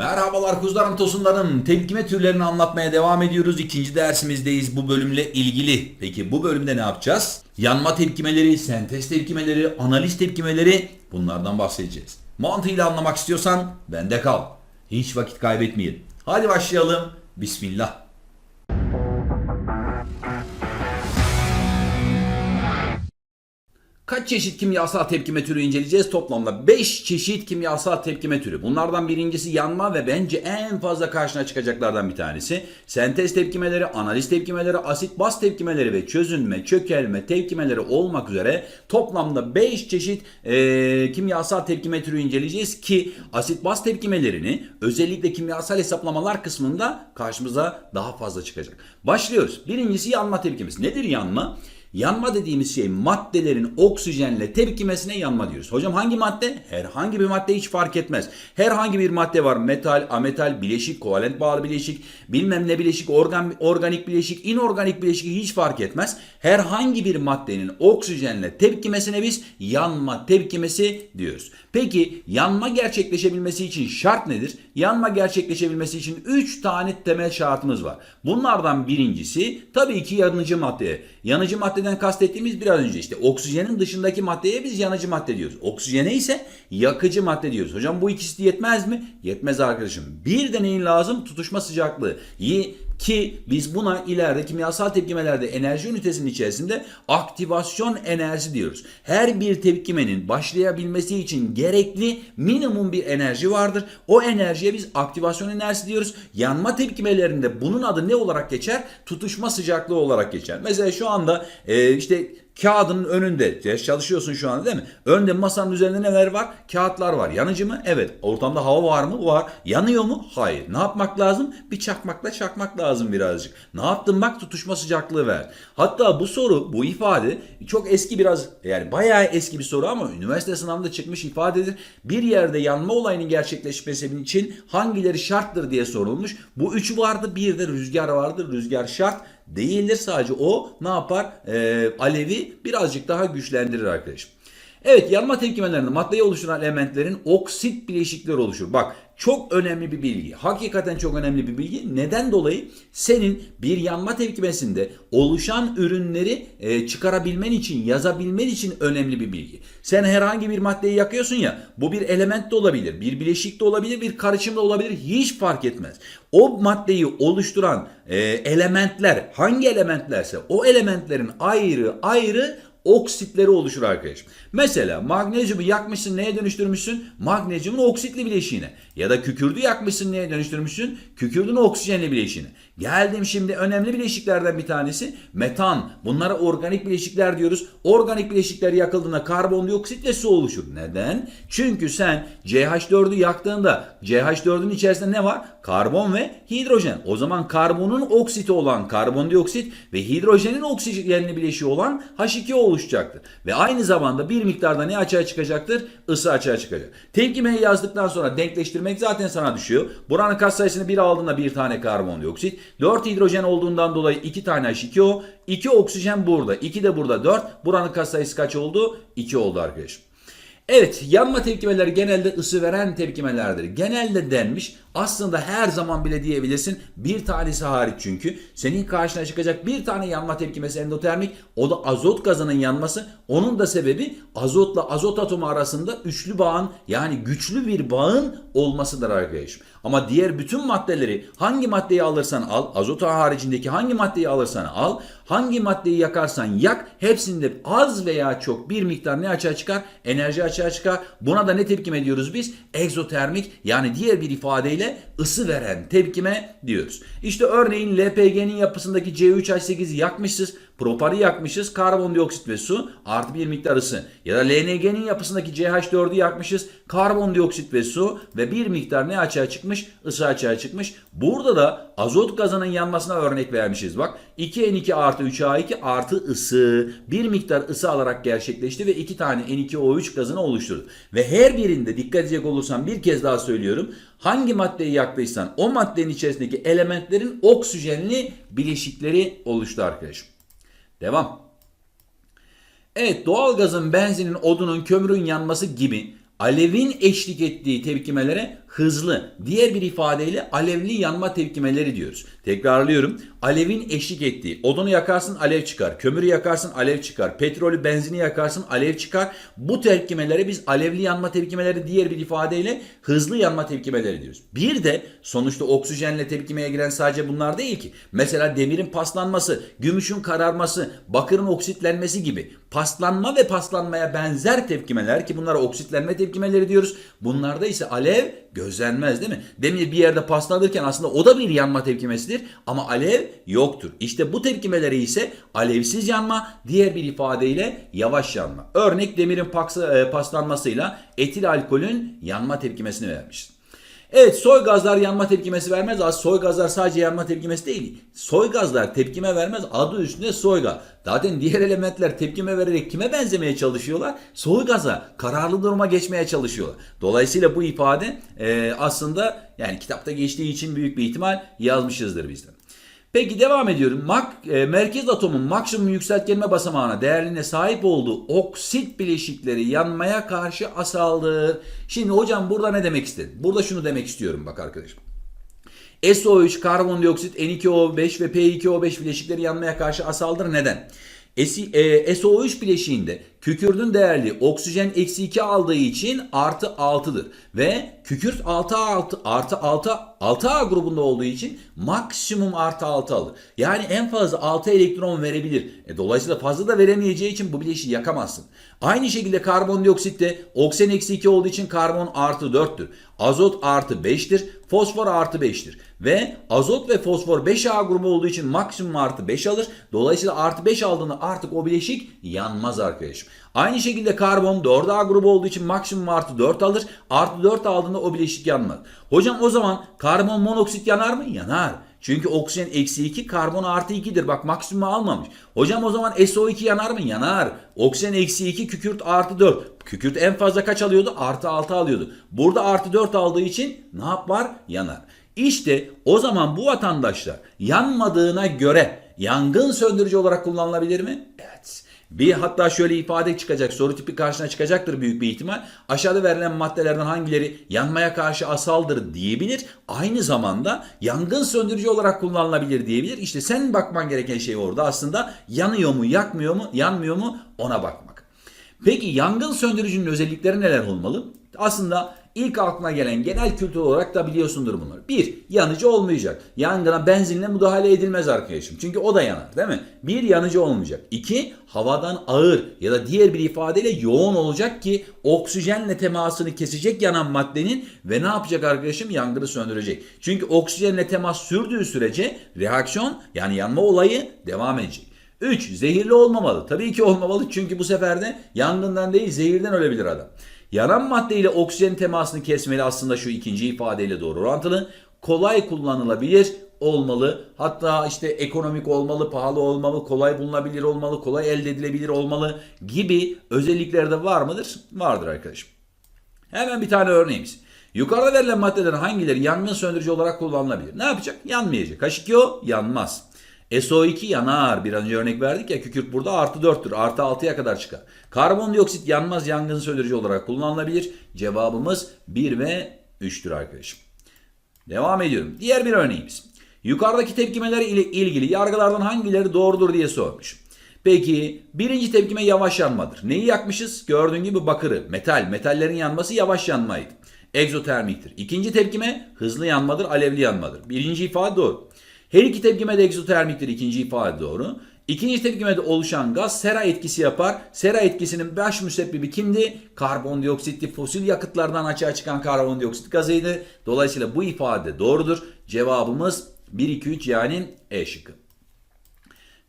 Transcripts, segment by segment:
Merhabalar kuzularım tosunlarım. Tepkime türlerini anlatmaya devam ediyoruz. İkinci dersimizdeyiz bu bölümle ilgili. Peki bu bölümde ne yapacağız? Yanma tepkimeleri, sentez tepkimeleri, analiz tepkimeleri bunlardan bahsedeceğiz. Mantığıyla anlamak istiyorsan bende kal. Hiç vakit kaybetmeyelim. Hadi başlayalım. Bismillah. Kaç çeşit kimyasal tepkime türü inceleyeceğiz? Toplamda 5 çeşit kimyasal tepkime türü. Bunlardan birincisi yanma ve bence en fazla karşına çıkacaklardan bir tanesi. Sentez tepkimeleri, analiz tepkimeleri, asit baz tepkimeleri ve çözünme, çökelme tepkimeleri olmak üzere toplamda 5 çeşit eee, kimyasal tepkime türü inceleyeceğiz ki asit baz tepkimelerini özellikle kimyasal hesaplamalar kısmında karşımıza daha fazla çıkacak. Başlıyoruz. Birincisi yanma tepkimesi. Nedir yanma? Yanma dediğimiz şey maddelerin oksijenle tepkimesine yanma diyoruz. Hocam hangi madde? Herhangi bir madde hiç fark etmez. Herhangi bir madde var. Metal, ametal, bileşik, kovalent bağlı bileşik, bilmem ne bileşik, organ, organik bileşik, inorganik bileşik hiç fark etmez. Herhangi bir maddenin oksijenle tepkimesine biz yanma tepkimesi diyoruz. Peki yanma gerçekleşebilmesi için şart nedir? Yanma gerçekleşebilmesi için 3 tane temel şartımız var. Bunlardan birincisi tabii ki yanıcı madde. Yanıcı maddeden kastettiğimiz biraz önce işte oksijenin dışındaki maddeye biz yanıcı madde diyoruz. Oksijene ise yakıcı madde diyoruz. Hocam bu ikisi yetmez mi? Yetmez arkadaşım. Bir de neyin lazım? Tutuşma sıcaklığı. Ki biz buna ileride kimyasal tepkimelerde enerji ünitesinin içerisinde aktivasyon enerji diyoruz. Her bir tepkimenin başlayabilmesi için gerekli minimum bir enerji vardır. O enerjiye biz aktivasyon enerjisi diyoruz. Yanma tepkimelerinde bunun adı ne olarak geçer? Tutuşma sıcaklığı olarak geçer. Mesela şu anda e, işte kağıdın önünde çalışıyorsun şu anda değil mi? Önde masanın üzerinde neler var? Kağıtlar var. Yanıcı mı? Evet. Ortamda hava var mı? Var. Yanıyor mu? Hayır. Ne yapmak lazım? Bir çakmakla çakmak lazım birazcık. Ne yaptın bak tutuşma sıcaklığı ver. Hatta bu soru, bu ifade çok eski biraz yani bayağı eski bir soru ama üniversite sınavında çıkmış ifadedir. Bir yerde yanma olayının gerçekleşmesi için hangileri şarttır diye sorulmuş. Bu üçü vardı. Bir de rüzgar vardır. Rüzgar şart değildir. Sadece o ne yapar? Ee, alevi birazcık daha güçlendirir arkadaşım. Evet yanma tepkimelerinde maddeyi oluşturan elementlerin oksit bileşikleri oluşur. Bak çok önemli bir bilgi. Hakikaten çok önemli bir bilgi. Neden dolayı? Senin bir yanma tepkimesinde oluşan ürünleri e, çıkarabilmen için, yazabilmen için önemli bir bilgi. Sen herhangi bir maddeyi yakıyorsun ya, bu bir element de olabilir, bir bileşik de olabilir, bir karışım da olabilir. Hiç fark etmez. O maddeyi oluşturan e, elementler, hangi elementlerse o elementlerin ayrı ayrı oksitleri oluşur arkadaşım. Mesela magnezyumu yakmışsın neye dönüştürmüşsün? Magnezyumun oksitli bileşiğine. Ya da kükürdü yakmışsın neye dönüştürmüşsün? Kükürdün oksijenli bileşiğine. Geldim şimdi önemli bileşiklerden bir tanesi metan. Bunlara organik bileşikler diyoruz. Organik bileşikler yakıldığında karbondioksit ve su oluşur. Neden? Çünkü sen CH4'ü yaktığında CH4'ün içerisinde ne var? Karbon ve hidrojen. O zaman karbonun oksiti olan karbondioksit ve hidrojenin oksijenli bileşiği olan H2O oluşacaktır. Ve aynı zamanda bir miktarda ne açığa çıkacaktır? Isı açığa çıkacak. Tepkimeyi yazdıktan sonra denkleştirmek zaten sana düşüyor. Buranın katsayısını 1 aldığında bir tane karbondioksit. 4 hidrojen olduğundan dolayı 2 tane H2O. 2 oksijen burada. 2 de burada 4. Buranın katsayısı kaç oldu? 2 oldu arkadaşım. Evet yanma tepkimeleri genelde ısı veren tepkimelerdir. Genelde denmiş aslında her zaman bile diyebilirsin bir tanesi hariç çünkü senin karşına çıkacak bir tane yanma tepkimesi endotermik o da azot gazının yanması onun da sebebi azotla azot atomu arasında üçlü bağın yani güçlü bir bağın olmasıdır arkadaşım. Ama diğer bütün maddeleri hangi maddeyi alırsan al azot haricindeki hangi maddeyi alırsan al hangi maddeyi yakarsan yak hepsinde az veya çok bir miktar ne açığa çıkar? Enerji açığa çıkar. Buna da ne tepkime diyoruz biz? Egzotermik yani diğer bir ifadeyle ısı veren tepkime diyoruz. İşte örneğin LPG'nin yapısındaki C3H8'i yakmışız. Proparı yakmışız. Karbondioksit ve su artı bir miktar ısı. Ya da LNG'nin yapısındaki CH4'ü yakmışız. Karbondioksit ve su ve bir miktar ne açığa çıkmış? Isı açığa çıkmış. Burada da azot gazının yanmasına örnek vermişiz. Bak 2N2 artı 3A2 artı ısı. Bir miktar ısı alarak gerçekleşti ve iki tane N2O3 gazını oluşturdu. Ve her birinde dikkat edecek olursan bir kez daha söylüyorum. Hangi maddeyi yaktıysan o maddenin içerisindeki elementlerin oksijenli bileşikleri oluştu arkadaşım. Devam. Evet doğalgazın, benzinin, odunun, kömürün yanması gibi alevin eşlik ettiği tepkimelere hızlı. Diğer bir ifadeyle alevli yanma tepkimeleri diyoruz. Tekrarlıyorum. Alevin eşlik ettiği. Odunu yakarsın alev çıkar. Kömürü yakarsın alev çıkar. Petrolü benzini yakarsın alev çıkar. Bu tepkimelere biz alevli yanma tepkimeleri diğer bir ifadeyle hızlı yanma tepkimeleri diyoruz. Bir de sonuçta oksijenle tepkimeye giren sadece bunlar değil ki. Mesela demirin paslanması, gümüşün kararması, bakırın oksitlenmesi gibi paslanma ve paslanmaya benzer tepkimeler ki bunlara oksitlenme tepkimeleri diyoruz. Bunlarda ise alev gözlenmez değil mi? Demir bir yerde paslanırken aslında o da bir yanma tepkimesidir ama alev yoktur. İşte bu tepkimeleri ise alevsiz yanma, diğer bir ifadeyle yavaş yanma. Örnek demirin e, paslanmasıyla etil alkolün yanma tepkimesini vermişiz. Evet soy gazlar yanma tepkimesi vermez. Az soy gazlar sadece yanma tepkimesi değil. Soy gazlar tepkime vermez. Adı üstünde soy gaz. Zaten diğer elementler tepkime vererek kime benzemeye çalışıyorlar? Soy gaza, kararlı duruma geçmeye çalışıyorlar. Dolayısıyla bu ifade e, aslında yani kitapta geçtiği için büyük bir ihtimal yazmışızdır bizden. Peki devam ediyorum. Mak, e, merkez atomun maksimum yükseltgenme basamağına değerliğine sahip olduğu oksit bileşikleri yanmaya karşı asaldır. Şimdi hocam burada ne demek istedi? Burada şunu demek istiyorum bak arkadaşım. SO3, karbondioksit, N2O5 ve P2O5 bileşikleri yanmaya karşı asaldır. Neden? Esi- e, SO3 bileşiğinde kükürdün değerli oksijen eksi 2 aldığı için artı 6'dır. Ve kükürt 6 6 artı 6 6A grubunda olduğu için maksimum artı 6 alır. Yani en fazla 6 elektron verebilir. E, dolayısıyla fazla da veremeyeceği için bu bileşiği yakamazsın. Aynı şekilde karbondioksitte oksijen eksi 2 olduğu için karbon artı 4'tür. Azot artı 5'tir. Fosfor artı 5'tir. Ve azot ve fosfor 5A grubu olduğu için maksimum artı 5 alır. Dolayısıyla artı 5 aldığında artık o bileşik yanmaz arkadaşım. Aynı şekilde karbon 4A grubu olduğu için maksimum artı 4 alır. Artı 4 aldığında o bileşik yanmaz. Hocam o zaman karbon monoksit yanar mı? Yanar. Çünkü oksijen eksi 2, karbon artı 2'dir. Bak maksimumu almamış. Hocam o zaman SO2 yanar mı? Yanar. Oksijen eksi 2, kükürt artı 4. Kükürt en fazla kaç alıyordu? Artı 6 alıyordu. Burada artı 4 aldığı için ne yapar? Yanar. İşte o zaman bu vatandaşlar yanmadığına göre yangın söndürücü olarak kullanılabilir mi? Evet. Bir hatta şöyle ifade çıkacak, soru tipi karşına çıkacaktır büyük bir ihtimal. Aşağıda verilen maddelerden hangileri yanmaya karşı asaldır diyebilir. Aynı zamanda yangın söndürücü olarak kullanılabilir diyebilir. İşte sen bakman gereken şey orada aslında yanıyor mu, yakmıyor mu, yanmıyor mu ona bakmak. Peki yangın söndürücünün özellikleri neler olmalı? Aslında ilk aklına gelen genel kültür olarak da biliyorsundur bunları. Bir, yanıcı olmayacak. Yangına benzinle müdahale edilmez arkadaşım. Çünkü o da yanar değil mi? Bir, yanıcı olmayacak. İki, havadan ağır ya da diğer bir ifadeyle yoğun olacak ki oksijenle temasını kesecek yanan maddenin ve ne yapacak arkadaşım? Yangını söndürecek. Çünkü oksijenle temas sürdüğü sürece reaksiyon yani yanma olayı devam edecek. 3. Zehirli olmamalı. Tabii ki olmamalı çünkü bu sefer de yangından değil zehirden ölebilir adam. Yanan madde ile oksijen temasını kesmeli aslında şu ikinci ifadeyle doğru orantılı. Kolay kullanılabilir olmalı. Hatta işte ekonomik olmalı, pahalı olmalı, kolay bulunabilir olmalı, kolay elde edilebilir olmalı gibi özellikleri de var mıdır? Vardır arkadaşım. Hemen bir tane örneğimiz. Yukarıda verilen maddelerin hangileri yangın söndürücü olarak kullanılabilir? Ne yapacak? Yanmayacak. H2O yanmaz. SO2 yanar. Bir önce örnek verdik ya kükürt burada artı 4'tür. Artı 6'ya kadar çıkar. Karbondioksit yanmaz yangın söndürücü olarak kullanılabilir. Cevabımız 1 ve 3'tür arkadaşım. Devam ediyorum. Diğer bir örneğimiz. Yukarıdaki tepkimeler ile ilgili yargılardan hangileri doğrudur diye sormuş. Peki birinci tepkime yavaş yanmadır. Neyi yakmışız? Gördüğün gibi bakırı, metal. Metallerin yanması yavaş yanmaydı. Egzotermiktir. İkinci tepkime hızlı yanmadır, alevli yanmadır. Birinci ifade doğru. Her iki tepkime de egzotermiktir. İkinci ifade doğru. İkinci tepkimede oluşan gaz sera etkisi yapar. Sera etkisinin baş müsebbibi kimdi? Karbondioksitti. Fosil yakıtlardan açığa çıkan karbondioksit gazıydı. Dolayısıyla bu ifade doğrudur. Cevabımız 1, 2, 3 yani E şıkkı.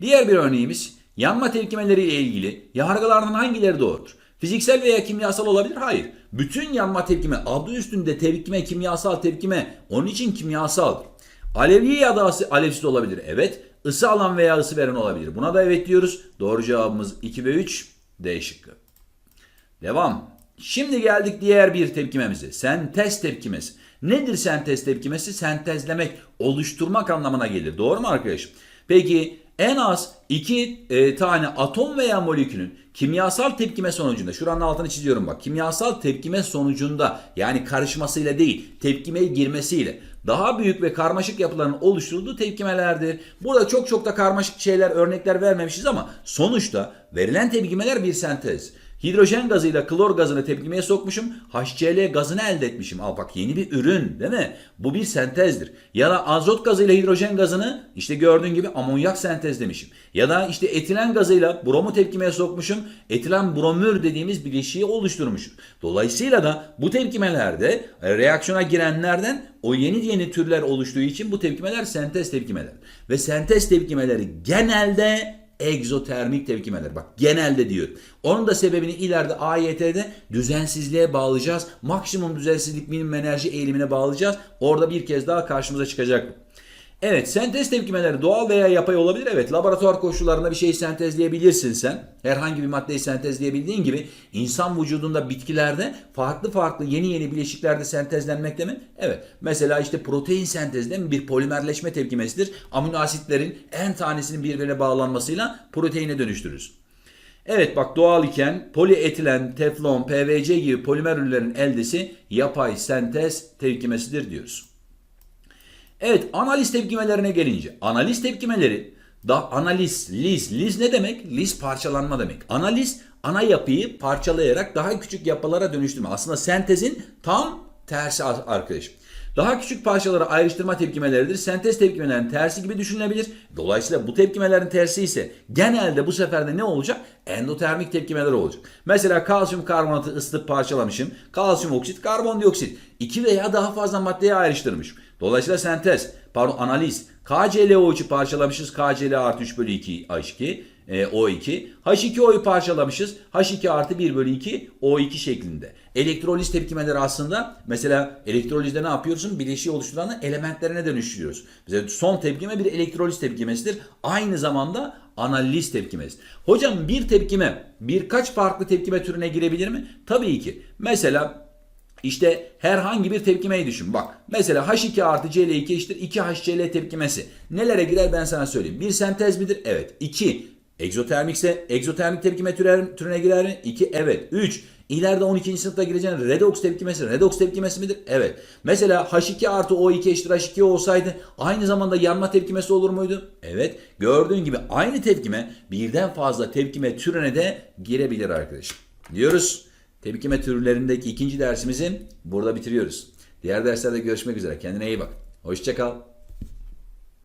Diğer bir örneğimiz yanma tepkimeleri ile ilgili yargılardan hangileri doğrudur? Fiziksel veya kimyasal olabilir? Hayır. Bütün yanma tepkime adı üstünde tepkime, kimyasal tepkime onun için kimyasaldır. Alevli ya da alevsiz olabilir. Evet. Isı alan veya ısı veren olabilir. Buna da evet diyoruz. Doğru cevabımız 2 ve 3 D şıkkı. Devam. Şimdi geldik diğer bir tepkimemize. Sentez tepkimesi. Nedir sentez tepkimesi? Sentezlemek, oluşturmak anlamına gelir. Doğru mu arkadaşım? Peki en az iki e, tane atom veya molekülün kimyasal tepkime sonucunda, şuranın altını çiziyorum bak, kimyasal tepkime sonucunda yani karışmasıyla değil, tepkimeye girmesiyle daha büyük ve karmaşık yapıların oluşturulduğu tepkimelerdir. Burada çok çok da karmaşık şeyler, örnekler vermemişiz ama sonuçta verilen tepkimeler bir sentez. Hidrojen gazıyla klor gazını tepkimeye sokmuşum. HCl gazını elde etmişim. Al bak yeni bir ürün değil mi? Bu bir sentezdir. Ya da azot gazıyla hidrojen gazını işte gördüğün gibi amonyak sentezlemişim. Ya da işte etilen gazıyla bromu tepkimeye sokmuşum. Etilen bromür dediğimiz bileşiği oluşturmuşum. Dolayısıyla da bu tepkimelerde e, reaksiyona girenlerden o yeni yeni türler oluştuğu için bu tepkimeler sentez tepkimeler. Ve sentez tepkimeleri genelde egzotermik tepkimeler. Bak genelde diyor. Onun da sebebini ileride AYT'de düzensizliğe bağlayacağız. Maksimum düzensizlik minimum enerji eğilimine bağlayacağız. Orada bir kez daha karşımıza çıkacak. Evet sentez tepkimeleri doğal veya yapay olabilir. Evet laboratuvar koşullarında bir şeyi sentezleyebilirsin sen. Herhangi bir maddeyi sentezleyebildiğin gibi insan vücudunda bitkilerde farklı farklı yeni yeni bileşiklerde sentezlenmekte mi? Evet. Mesela işte protein sentezi değil mi? Bir polimerleşme tepkimesidir. Amino asitlerin en tanesinin birbirine bağlanmasıyla proteine dönüştürürüz. Evet bak doğal iken polietilen, teflon, PVC gibi polimer ürünlerin eldesi yapay sentez tepkimesidir diyoruz. Evet analiz tepkimelerine gelince analiz tepkimeleri da analiz, liz, liz ne demek? Liz parçalanma demek. Analiz ana yapıyı parçalayarak daha küçük yapılara dönüştürme. Aslında sentezin tam tersi ar- arkadaşım. Daha küçük parçalara ayrıştırma tepkimeleridir. Sentez tepkimelerinin tersi gibi düşünülebilir. Dolayısıyla bu tepkimelerin tersi ise genelde bu sefer de ne olacak? Endotermik tepkimeler olacak. Mesela kalsiyum karbonatı ısıtıp parçalamışım. Kalsiyum oksit, karbondioksit. İki veya daha fazla maddeye ayrıştırmışım. Dolayısıyla sentez, pardon analiz. KClO3'ü parçalamışız. KCl artı 3 bölü 2 H2, e, O2. H2O'yu parçalamışız. H2 artı 1 bölü 2 O2 şeklinde. Elektroliz tepkimeleri aslında mesela elektrolizde ne yapıyorsun? Bileşiği oluşturan elementlerine dönüştürüyoruz. Mesela son tepkime bir elektroliz tepkimesidir. Aynı zamanda analiz tepkimesi. Hocam bir tepkime birkaç farklı tepkime türüne girebilir mi? Tabii ki. Mesela işte herhangi bir tepkimeyi düşün. Bak mesela H2 artı Cl2 eşittir 2 HCl tepkimesi. Nelere girer ben sana söyleyeyim. Bir sentez midir? Evet. 2. Egzotermikse egzotermik tepkime türüne girer mi? 2. Evet. 3. İleride 12. sınıfta gireceğin redox tepkimesi. Redox tepkimesi midir? Evet. Mesela H2 artı O2 eşittir H2 olsaydı aynı zamanda yanma tepkimesi olur muydu? Evet. Gördüğün gibi aynı tepkime birden fazla tepkime türüne de girebilir arkadaşım. Diyoruz. Tepkime türlerindeki ikinci dersimizi burada bitiriyoruz. Diğer derslerde görüşmek üzere. Kendine iyi bak. Hoşçakal.